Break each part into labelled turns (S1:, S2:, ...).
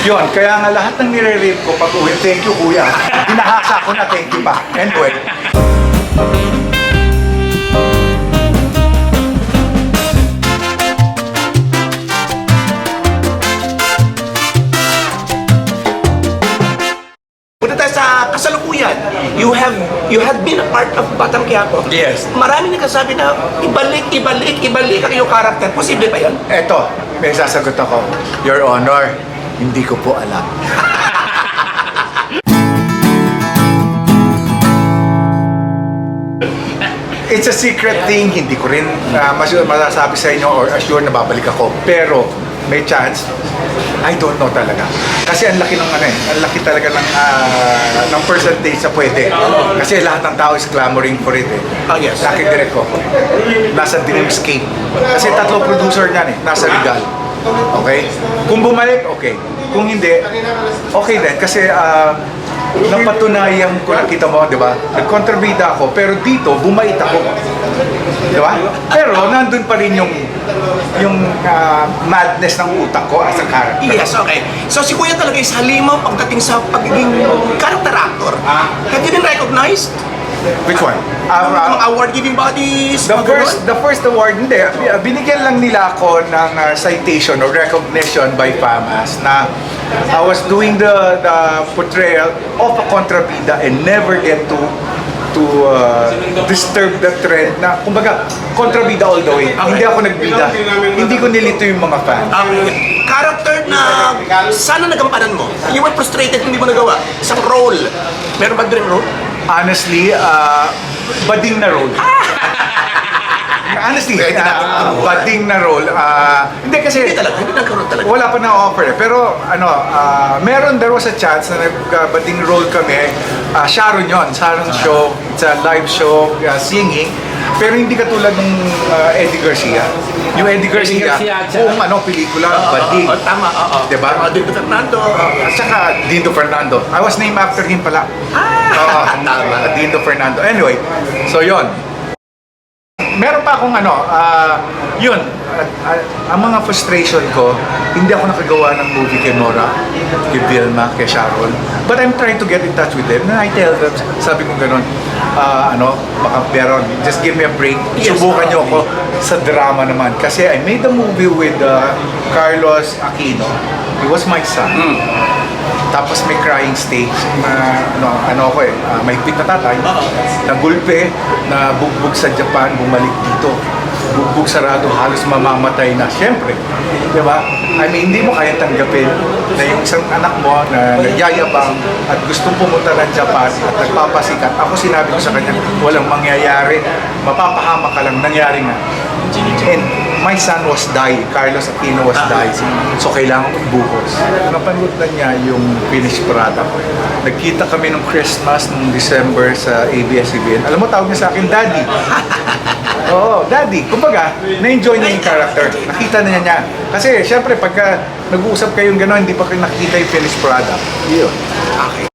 S1: Yun, kaya nga lahat ng nire-rave ko pag uwi, thank you kuya. Hinahasa ko na thank you pa. Anyway.
S2: Punta tayo sa kasalukuyan. You have you had been a part of Batang Quiapo.
S1: Yes.
S2: Marami nagsasabi na ibalik, ibalik, ibalik ang iyong karakter. Posible ba yan?
S1: Eto, may sasagot ako. Your Honor, hindi ko po alam. It's a secret thing, hindi ko rin uh, mas masasabi sa inyo or assure na babalik ako. Pero may chance, I don't know talaga. Kasi ang laki ng ano eh, ang laki talaga ng, ah, ng percentage sa pwede. Kasi lahat ng tao is clamoring for it eh.
S2: Ah, yes.
S1: Laki direct ko. Nasa Dreamscape. Kasi tatlo producer niyan eh, nasa Regal. Okay? Kung bumalik, okay. Kung hindi, okay din. Kasi ah, napatunayan ko, nakita mo, di ba? Nagkontrabida ako, pero dito, bumait ako. Di ba? Pero nandun pa rin yung yung ah, madness ng utak ko as a character.
S2: Yes, okay. So si Kuya talaga is halimaw pagdating sa pagiging character actor.
S1: Ah.
S2: Have you been recognized?
S1: Which one? Ah,
S2: Ang
S1: ah,
S2: mga award-giving bodies?
S1: The first, the first award, hindi. Binigyan lang nila ako ng uh, citation or recognition by FAMAS na I was doing the the portrayal of a kontrabida and never get to to uh, disturb the trend na kumbaga kontrabida all the way. Hindi ako nagbida. Hindi ko nilito yung mga fans.
S2: Ang character na sana nagampanan mo. You were frustrated, hindi mo nagawa. Isang role. Meron ba dream role?
S1: Honestly, uh, bading na role. Honestly,
S2: Pwede na.
S1: uh, bading na role. Uh, hindi kasi
S2: Hindi talaga, hindi nagkaroon talaga.
S1: Wala pa na offer eh. Pero ano, ah, meron, there was a chance na nagbating role kami. Ah, Sharon yon Sharon show. It's a live show, ah, singing. Pero hindi katulad ng ah, Eddie Garcia. Yung Eddie Garcia,
S3: Garcia, at saka-
S1: buong ano, pelikula, bading.
S2: Oo, tama, oo.
S1: Diba?
S2: Mga Dito Fernando.
S1: At saka Dindo Fernando. I was named after him pala.
S2: Ah,
S1: Oo,
S2: tama.
S1: Dindo Fernando. Anyway, so yon. Meron pa akong ano, ah, yun, at- at- ang mga frustration ko, hindi ako nakagawa ng movie kay Nora, kay Vilma, kay Sharon. But I'm trying to get in touch with them. And I tell them, sabi ko ganun, ah, ano, baka meron, just give me a break.
S2: Yes.
S1: Subukan niyo ako sa drama naman. Kasi I made a movie with ah, Carlos Aquino. He was my son. Tapos may crying stage na ano, ano ako eh, ah, may na tatay, nagulpe, na bugbog sa Japan, bumalik dito. Bugbog sarado, halos mamamatay na. Siyempre, di ba? I mean, hindi mo kaya tanggapin na yung isang anak mo na nagyayabang at gustong pumunta ng Japan at nagpapasikat. Ako sinabi ko sa kanya, walang mangyayari, mapapahama ka lang, nangyari nga. And my son was dying, Carlos Aquino was dying. So kailangan buhos. Napanood na niya yung finished product. Nagkita kami nung Christmas nung December sa ABS-CBN. Alam mo, tawag niya sa akin, Daddy. Oo, Daddy. Kumbaga, na-enjoy niya yung character. Nakita na niya niya. Kasi, syempre, pagka nag-uusap kayong gano'n, hindi pa kayo nakikita yung finished product. Yun.
S2: Okay.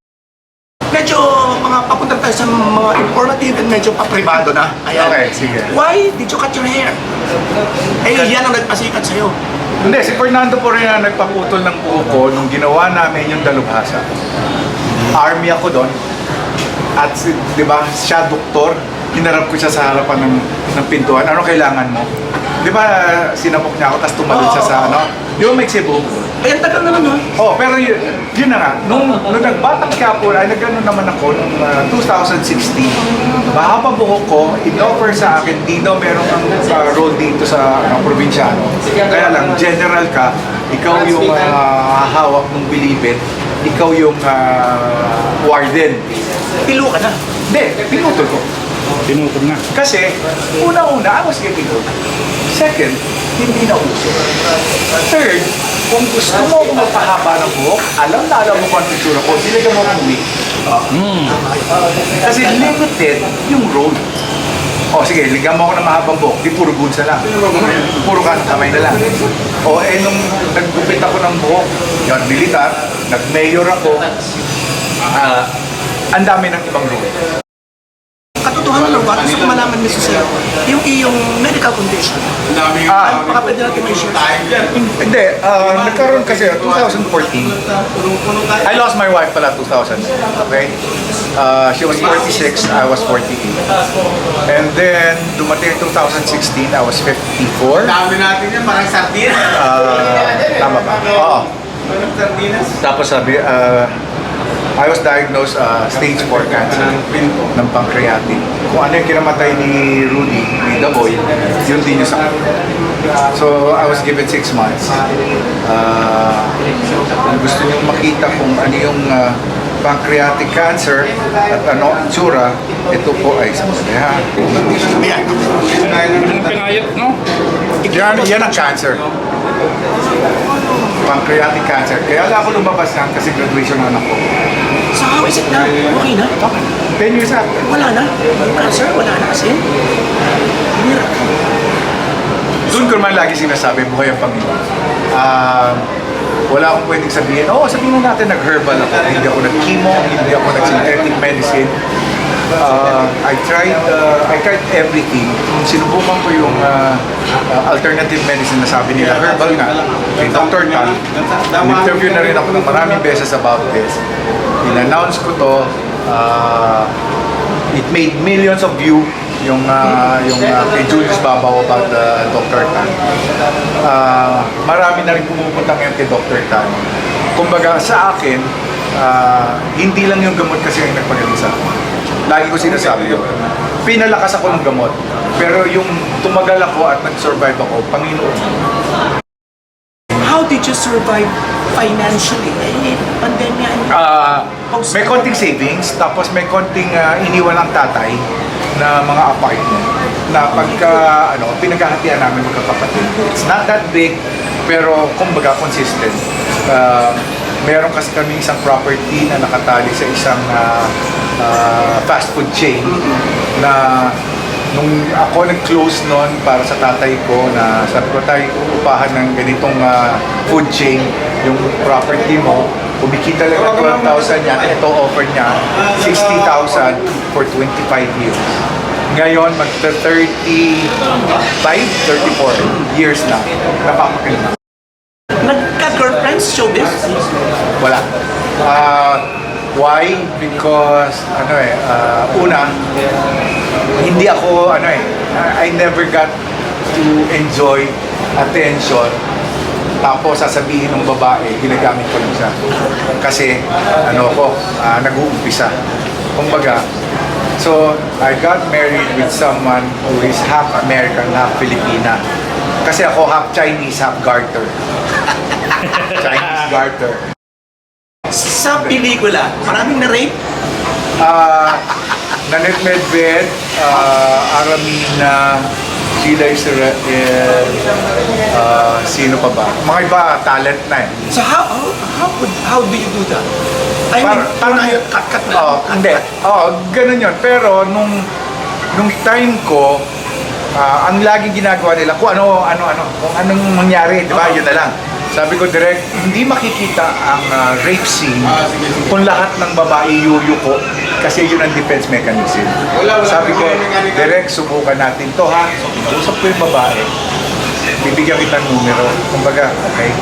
S2: Tayo sa mga informative and medyo papribado na. Ayan.
S1: Okay, sige.
S2: Why did you cut your hair? Eh, yan ang nagpasikat sa'yo.
S1: Hindi, si Fernando po rin ang nagpaputol ng buhok ko nung ginawa namin yung dalubhasa. Army ako doon. At si, di ba, siya doktor, hinarap ko siya sa harapan ng, ng pintuan. Ano kailangan mo? Di ba, sinabok niya ako, tapos tumalon siya sa ano? Di ba may buhok?
S2: Ay, ang tagal naman nun.
S1: Oh, pero yun, yun na nga, nung, nung nagbatang po, ay nagano naman ako nung ah, 2016. Mahaba buhok ko, in-offer sa akin, Dino, meron kang ah, role dito sa ano, probinsyano. Kaya lang, general ka, ikaw yung ah, hawak ng bilibid, ikaw yung ah, warden.
S2: Pilo ka na.
S1: Hindi, pinutol ko.
S3: Pinutol na.
S1: Kasi, una-una, I was getting old. Second, hindi na uso. Third, kung gusto mo akong magpahaba ng buhok, alam na alam mo kung ang picture ko, sila mo akong wig. Kasi limited yung role. O sige, ligyan mo ako ng mahabang buhok, di puro gunsa lang. Puro ka kamay na lang. O eh nung naggupit ako ng buhok, yun, militar, nag-mayor ako, ah, ang dami ng ibang role.
S2: Katotohanan or what? Gusto ko malaman mismo sa'yo yung iyong medical condition.
S1: Ah,
S2: Baka pwede natin may share.
S1: Hindi, ah, nagkaroon kasi 2014. I lost my wife pala 2000. Okay? Uh, she was 46, I was 48. And then, dumating 2016, I was 54.
S3: Dami natin yan, parang sardinas.
S1: Ah, tama ba? Oo.
S3: Parang sardinas.
S1: Tapos sabi, uh, I was diagnosed uh, stage 4 cancer ng pancreatic. Kung ano yung kinamatay ni Rudy, ni The Boy, yun din yung sakit. So, I was given 6 months. Uh, gusto niyo makita kung ano yung uh, pancreatic cancer at ano ang tsura, ito po ay yeah.
S2: Ayan.
S4: Pinayat, no?
S1: Yan, yan ang cancer. Pancreatic cancer. Kaya lang ako lumabas yan kasi graduation ng anak ko.
S2: It now? Okay na?
S1: 10 years after.
S2: Wala na? Yung cancer? Wala na kasi? Hirap.
S1: Doon ko naman lagi sinasabi, buhay ang Panginoon. Ah, wala akong pwedeng sabihin, oo, sabihin na natin nag-herbal ako. Hindi ako nag-chemo, hindi ako nag-synthetic medicine. Ah, I tried uh, I tried everything. Sinubukan ko yung ah, ah, alternative medicine na sabi nila, herbal nga. Kay Dr. Tan, interview na rin ako ng maraming beses about this. In-announce ko to, ah, it made millions of view yung ah, yung ah, kay Julius Babaw about the Dr. Tan. Ah, marami na rin pumupunta ngayon kay Dr. Tan. Kumbaga sa akin, ah, hindi lang yung gamot kasi ang nagpagaling sa akin. Lagi ko sinasabi yun. Pinalakas ako ng gamot. Pero yung tumagal ako at nag-survive ako, Panginoon.
S2: How did you survive financially? Pandemya.
S1: Ah, may konting savings, tapos may konting ah, iniwan ng tatay na mga apartment na pagka ano, pinaghahatian namin magkakapatid. It's not that big, pero kumbaga consistent. Ah, meron kasi kami isang property na nakatali sa isang ah, ah, fast food chain na nung ako nag-close noon para sa tatay ko na sabi ko tayo upahan ng ganitong ah, food chain yung property mo kumikita lang ng 12,000 yan ito offer niya 60,000 for 25 years ngayon mag 35 34 years na napapakilig na
S2: Nagka-girlfriends, showbiz?
S1: wala. Ah, why? Because, ano eh, ah, una, hindi ako, ano eh, I never got to enjoy attention tapos sasabihin ng babae, ginagamit ko lang siya. Kasi, ano ko, ah, nag-uumpisa. Kumbaga, so, I got married with someone who is half American, half Filipina. Kasi ako half Chinese, half garter. Chinese garter.
S2: Sa pelikula, maraming na-rape?
S1: Ah, Nanette Medved, uh, Aramina, Sheila Israel, ah, sino pa ba? Mga iba, talent na eh.
S2: So how, how, how, would- how do you do that? I mean,
S1: Par- parang-
S2: parang cut-cut na.
S1: Oo,
S2: cut-cut.
S1: hindi. Oo, ganun yun. Pero nung, nung time ko, ah, ang laging ginagawa nila, kung ano, ano, ano, kung anong mangyari, di ba, yun na lang. Sabi ko direct, hindi makikita ang ah, rape scene kung lahat ng babae yuyuko kasi yun ang defense mechanism.
S3: Wala, wala
S1: Sabi ko, direct, subukan natin to ha. Usap ko yung babae. Bibigyan kita ng numero. Kumbaga, okay.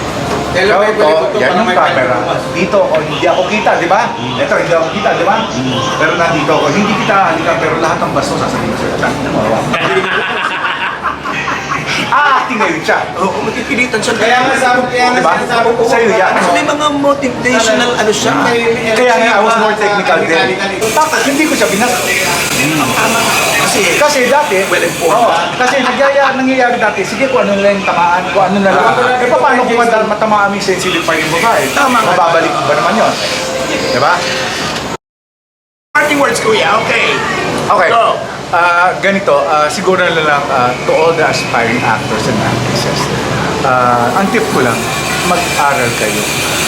S3: Hello,
S1: Ikaw ito, yan yung camera. Dito, oh, hindi ako kita, di ba? Ito, hindi ako kita, di ba? Pero nandito ako. Hindi kita halika, pero lahat ng basto sasabihin ko sa'yo. Chat. Ah, acting ngayon siya.
S2: Oo, magpipilitan siya.
S3: Kaya nga sabi, kaya nga
S1: Di ba?
S3: sinasabi ko.
S1: Sa'yo yan.
S2: Kasi may mga motivational ano siya.
S1: Kaya nga, I was more technical din. Tapos, hindi ko siya binasa.
S2: Tama. Kasi,
S1: Kasi dati,
S2: Well informed.
S1: Oo, kasi nagyaya, nangyayari dati, sige kung ano lang yung tamaan, kung ano na lang. Eh, paano kung madal- matamaan yung sensitive part yung babae?
S2: Tama.
S1: Mababalik ba naman yun? Di ba?
S2: parting words, kuya. Okay.
S1: Okay.
S2: Go.
S1: Ah, ganito, ah, siguro na lang ah, to all the aspiring actors and actresses. Ah, ang tip ko lang, mag-aral kayo.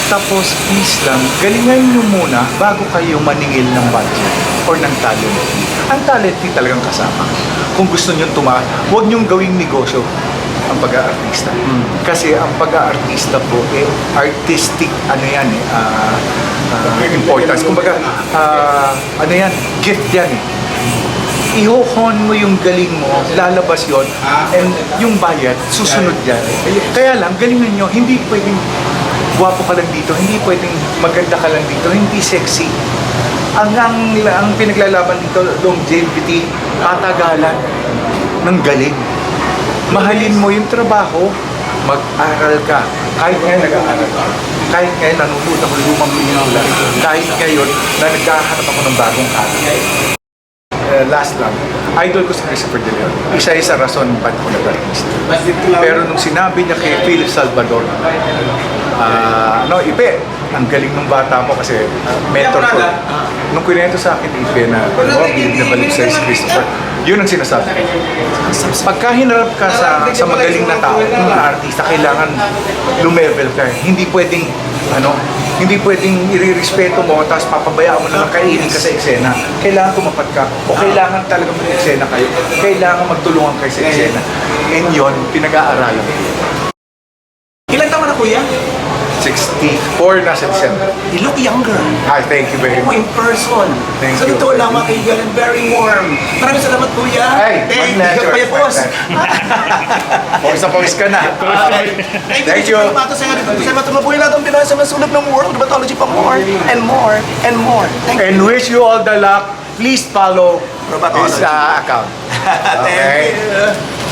S1: Tapos, please lang, galingan nyo muna bago kayo maningil ng budget or ng talent fee. Ang talent fee talagang kasama. Kung gusto nyo tuma, huwag nyong gawing negosyo ang pag-aartista. Kasi ang pag-aartista po, eh, artistic, ano yan eh, ah, ah, importance. Kumbaga, ah, ano yan, gift yan eh ihohon mo yung galing mo, lalabas yon and yung bayad, susunod yan. Kaya lang, galingan nyo, hindi pwedeng gwapo ka lang dito, hindi pwedeng maganda ka lang dito, hindi sexy. Ang, ang, ang pinaglalaban dito, longevity, patagalan ng galing. Mahalin mo yung trabaho, mag-aral ka. Kahit ngayon nag-aaral ka. Kahit ngayon nanonood ako ng lumang pelikula. Kahit ngayon na naghahanap ako ng bagong karakter. Uh, last lang, idol ko si Christopher De Leon. Isa isa rason ba't ko nag-artist. Pero nung sinabi niya kay Philip Salvador, ah, no, Ipe, ang galing ng bata mo kasi mentor ko. Nung kwento sa akin, Ipe, na, oh, bilib na balik sa'yo si Christopher, yun ang sinasabi. Pagka hinarap ka sa, sa magaling na tao, mga artista, kailangan lumevel ka. Hindi pwedeng, ano, hindi pwedeng irerespeto mo tapos papabayaan mo na lang kainin ka sa eksena. Kailangan tumapat ka o kailangan talaga mag-eksena kayo. Kailangan magtulungan kayo sa eksena. And yun, pinag-aaralan.
S2: Ilan taon na kuya?
S1: 64 na sa December.
S2: You look younger.
S1: Hi, thank you very much.
S2: in person.
S1: Thank
S2: so
S1: you.
S2: dito lang mga kaibigan, very warm. Maraming salamat kuya.
S1: Ay,
S2: Thank you. Kuya Boss.
S1: Pawis na pawis ka na.
S2: Okay. Thank you.
S1: Thank you.
S2: Sa nga dito sa mga mabuhay natin Pinoy sa masulog ng world Dermatology pa more and more and more. Thank you.
S1: And wish you all the luck. Please follow this uh, account.
S2: Thank you.